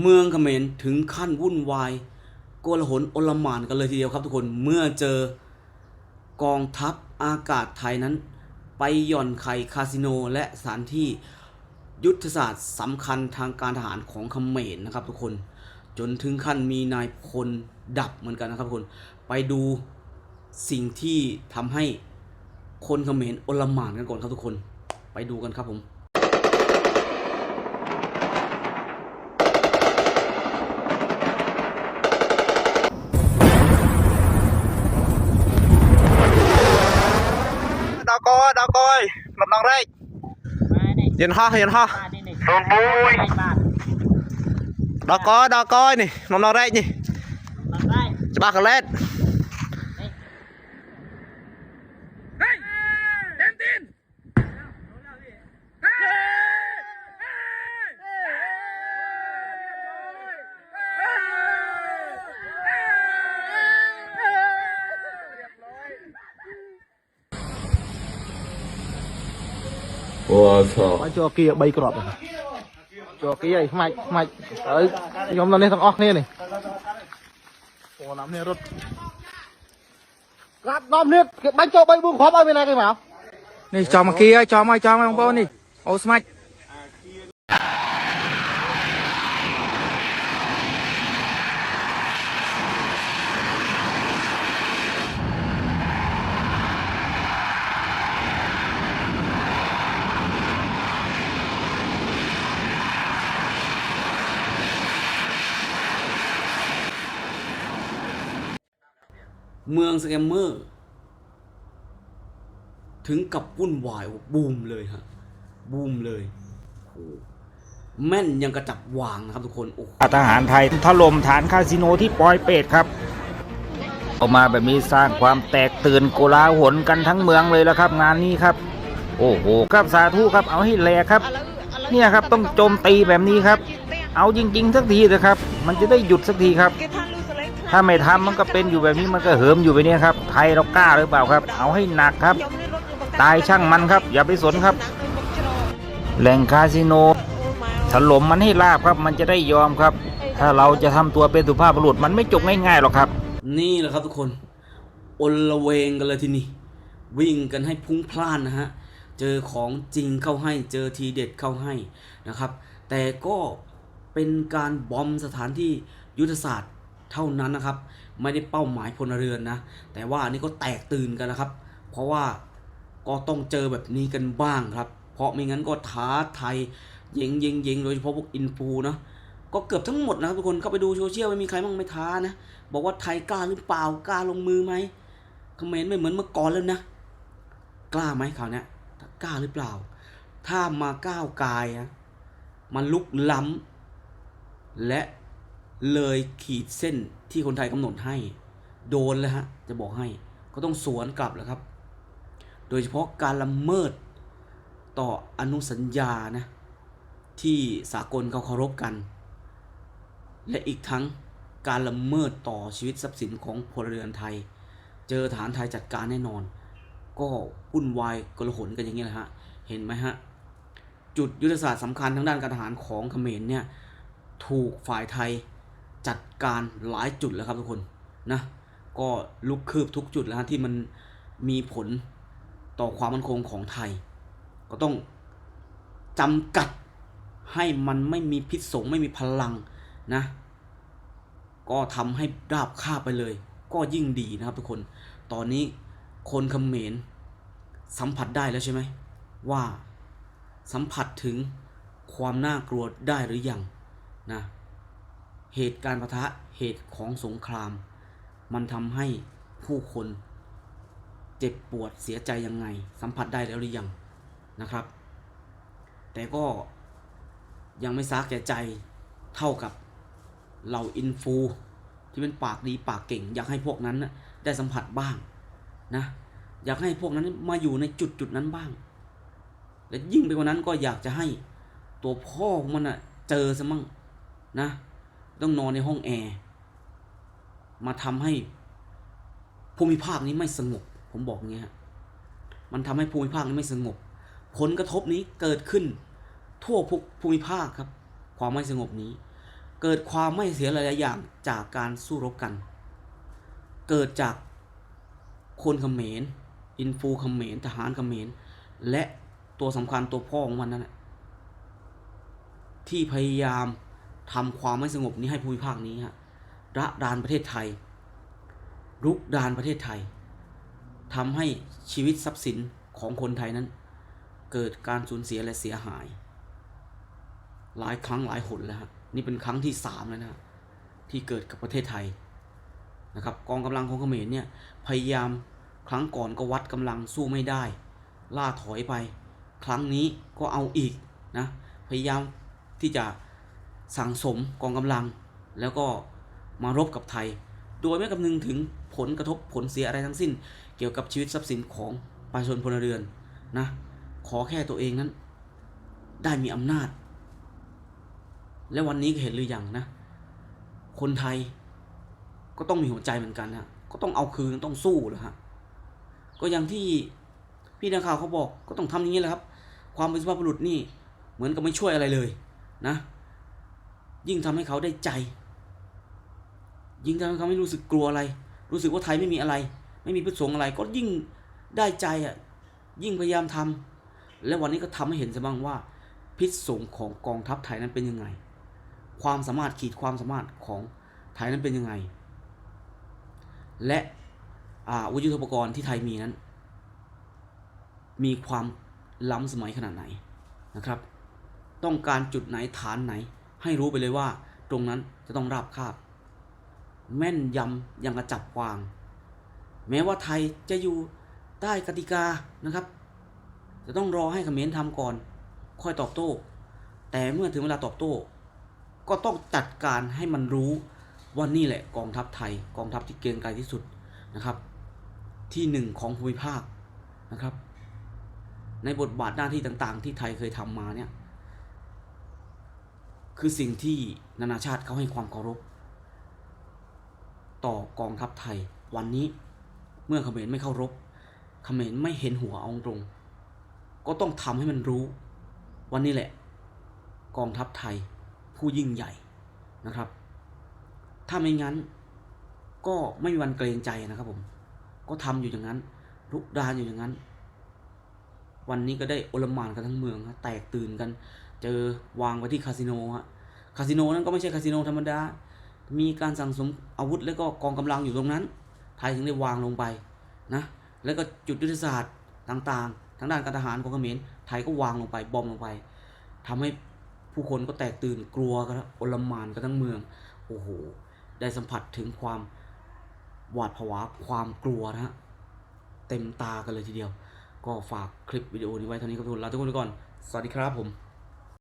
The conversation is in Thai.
เมืองเขมรถึงขั้นวุ่นวายโกลาหลโอลหมานกันเลยทีเดียวครับทุกคนเมื่อเจอกองทัพอากาศไทยนั้น ไปหย่อนไข่คาสิโนและสถานที่ยุทธศาสตร์สำคัญทางการทหารของเขมรนะครับทุกคนจนถึงขั้นมีนายพลดับเหมือนกันนะครับทุกคนไปดูสิ่งที่ทำให้คนเขมรโอลหมานกันก่อนครับทุกคน ไปดูกันครับผม កំណងរែកយន្តហោះយន្តហោះ01ដល់កដល់កនេះកំណងរែកនេះច្បាស់កលេត អូខេមកចូលគី3គ្រាប់ចូលគីហើយខ្មាច់ខ្មាច់ហើយខ្ញុំនៅនេះទាំងអស់គ្នានេះពួកណាមនេះរត់ក្រាប់10នេះគេបាញ់ចូល3 4គ្រាប់ឲ្យមានណាគេមកនេះចំគីហើយចំហើយចំហើយបងប្អូននេះអូស្មាច់ เมืองสแกมเมอร์ ถึงกับวุ่นวายบูมเลยฮะ บูมเลยโอ้แม่นยังกระจับวางนะครับทุกคนโอ้ทหารไทยถล่มฐานคาสิโนที่ปอยเปตครับ ออกมาแบบนี้สร้างความแตกตื่นโกลาหลกันทั้งเมืองเลยแล้วครับ งานนี้ครับ โอ้โหครับสาธุครับเอาให้แหลกครับ เนี่ยครับต้องโจมตีแบบนี้ครับ เอาจริง ๆ สักทีเถอะครับ มันจะได้หยุดสักทีครับ ถ้าไม่ทำมันก็เป็นอยู่แบบนี้มันก็เหิมอยู่แบบนี้ครับ ไทยเรากล้าหรือเปล่าครับ เอาให้หนักครับ ตายช่างมันครับ อย่าไปสนครับ แหล่งคาสิโนถล่มมันให้ราบครับ มันจะได้ยอมครับ ถ้าเราจะทำตัวเป็นสุภาพบุรุษมันไม่จบง่ายๆหรอกครับ นี่แหละครับทุกคนอลละเวงกันเลยทีนี้วิ่งกันให้พุ้งพล่านนะฮะเจอของจริงเข้าให้เจอทีเด็ดเข้าให้นะครับ แต่ก็เป็นการบอมสถานที่ยุทธศาสตร์ เท่านั้นนะครับ ไม่ได้เป้าหมายพลเรือนนะ แต่ว่าอันนี้ก็แตกตื่นกันนะครับ เพราะว่าก็ต้องเจอแบบนี้กันบ้างครับ เพราะไม่งั้นก็ท้าไทยยิงยิงยิงโดยเฉพาะพวกอินฟูเนาะก็เกือบทั้งหมดนะครับทุกคนเข้าไปดูโซเชียลไม่มีใครบ้างไม่ท้านะ บอกว่าไทยกล้าหรือเปล่ากล้าลงมือไหมคอมเมนต์ไม่เหมือนเมื่อก่อนแล้วนะ กล้าไหมคราวนี้กล้าหรือเปล่า ถ้ามาก้าวกายนะมันลุกล้ำและ เลยขีดเส้นที่คนไทยกำหนดให้ โดนแล้วฮะจะบอกให้ ก็ต้องสวนกลับแล้วครับ โดยเฉพาะการละเมิดต่ออนุสัญญานะที่สากลเขาเคารพกัน และอีกทั้งการละเมิดต่อชีวิตทรัพย์สินของพลเรือนไทย เจอฐานไทยจัดการแน่นอน ก็วุ่นวายกลาหนกันอย่างนี้แหละฮะเห็นไหมฮะจุดยุทธศาสตร์สำคัญทางด้านการทหารของเขมรเนี่ยถูกฝ่ายไทย จัดการหลายจุดแล้วครับทุกคนนะก็ลุกคืบทุกจุดแล้วฮะที่มันมีผลต่อความมั่นคงของไทย ก็ต้องจำกัดให้มันไม่มีพิษสงไม่มีพลังนะ ก็ทำให้ราบคาบไปเลย ก็ยิ่งดีนะครับทุกคน ตอนนี้คนเขมรสัมผัสได้แล้วใช่ไหมว่าสัมผัสถึงความน่ากลัวได้หรือยังนะ เหตุการณ์ปะทะเหตุของสงคราม มันทำให้ผู้คนเจ็บปวดเสียใจยังไง สัมผัสได้แล้วหรือยังนะครับ แต่ก็ยังไม่ซากแก่ใจเท่ากับเหล่าอินฟูที่เป็นปากดีปากเก่ง อยากให้พวกนั้นได้สัมผัสบ้างนะอยากให้พวกนั้นมาอยู่ในจุดจุดนั้นบ้าง และยิ่งไปกว่านั้นก็อยากจะให้ตัวพ่อของมันอะเจอซะมั่งนะ ต้องนอนในห้องแอร์มาทำให้ภูมิภาคนี้ไม่สงบ ผมบอกอย่างเงี้ยฮะมันทำให้ภูมิภาคนี้ไม่สงบ ผลกระทบนี้เกิดขึ้น ทั่วภูภูมิภาคครับ ความไม่สงบนี้ เกิดความไม่เสียหลายๆอย่างจากการสู้รบกัน เกิดจากคนเขมรอินฟูเขมรทหารเขมรและตัวสำคัญตัวพ่อของมันนั่นแหละที่พยายาม ทำความไม่สงบนี้ให้ภูมิภาคนี้ฮะระดานประเทศไทย รุกดานประเทศไทยทำให้ชีวิตทรัพย์สินของคนไทยนั้น เกิดการสูญเสียและเสียหาย หลายครั้งหลายหนแล้วฮะนี่เป็นครั้งที่สามแล้วนะฮะที่เกิดกับประเทศไทยนะครับกองกำลังของเขมรเนี่ยพยายามครั้งก่อนก็วัดกำลังสู้ไม่ได้ ล่าถอยไป ครั้งนี้ก็เอาอีกนะพยายามที่จะ สั่งสมกองกำลัง แล้วก็มารบกับไทย โดยไม่คำนึงถึงผลกระทบผลเสียอะไรทั้งสิ้น เกี่ยวกับชีวิตทรัพย์สินของประชาชนพลเรือนนะขอแค่ตัวเองนั้น ได้มีอำนาจ และวันนี้ก็เห็นหรือยังนะ คนไทยก็ต้องมีหัวใจเหมือนกันนะก็ต้องเอาคืนต้องสู้นะฮะก็อย่างที่พี่นักข่าวเขาบอกก็ต้องทำอย่างนี้แหละครับ ความเป็นสุภาพบุรุษนี่เหมือนกับไม่ช่วยอะไรเลยนะ ยิ่งทำให้เขาได้ใจ ยิ่งทำให้เขาไม่รู้สึกกลัวอะไร รู้สึกว่าไทยไม่มีอะไร ไม่มีพิษสงอะไร ก็ยิ่งได้ใจอะยิ่งพยายามทำและวันนี้ก็ทำให้เห็นซะบ้างว่า พิษสงของกองทัพไทยนั้นเป็นยังไง ความสามารถขีดความสามารถของไทยนั้นเป็นยังไง และอาวุธยุทโธปกรณ์ที่ไทยมีนั้น มีความล้ำสมัยขนาดไหนนะครับ ต้องการจุดไหนฐานไหน ให้รู้ไปเลยว่า ตรงนั้นจะต้องราบคาบ แม่นยำยังกระจับวาง แม้ว่าไทยจะอยู่ใต้กติกานะครับ จะต้องรอให้เขมรทำก่อน ค่อยตอบโต้ แต่เมื่อถึงเวลาตอบโต้ ก็ต้องจัดการให้มันรู้ว่านี่แหละกองทัพไทย กองทัพที่เกรียงไกรที่สุดนะครับ ที่หนึ่งของภูมิภาคนะครับ ในบทบาทหน้าที่ต่างๆ ที่ไทยเคยทำมาเนี่ย คือสิ่งที่นานาชาติเขาให้ความเคารพ ต่อกองทัพไทย วันนี้เมื่อเขมรไม่เข้ารบเขมรไม่เห็นหัวเอาตรง ก็ต้องทำให้มันรู้ วันนี้แหละ กองทัพไทยผู้ยิ่งใหญ่นะครับ ถ้าไม่งั้น ก็ไม่มีวันเกรงใจนะครับผม ก็ทำอยู่อย่างนั้นรุกดานอยู่อย่างนั้น วันนี้ก็ได้โอลหมานกันทั้งเมืองแตกตื่นกัน เจอวางไว้ที่คาสิโนฮะคาสิโนนั้นก็ไม่ใช่คาสิโนธรรมดา มีการสั่งสมอาวุธแล้วก็กองกำลังอยู่ตรงนั้น ไทยถึงได้วางลงไปนะแล้วก็จุดยุทธศาสตร์ต่างๆ ทางด้านการทหารของเขมรไทยก็วางลงไปบอมลงไปทำให้ผู้คนก็แตกตื่นกลัวกันโอลมานกันทั้งเมืองโอ้โหได้สัมผัสถึงความหวาดผวาความกลัวนะฮะเต็มตากันเลยทีเดียว ก็ฝากคลิปวิดีโอนี้ไว้เท่านี้ครับทุกคนลาทุกคนไปก่อน สวัสดีครับผม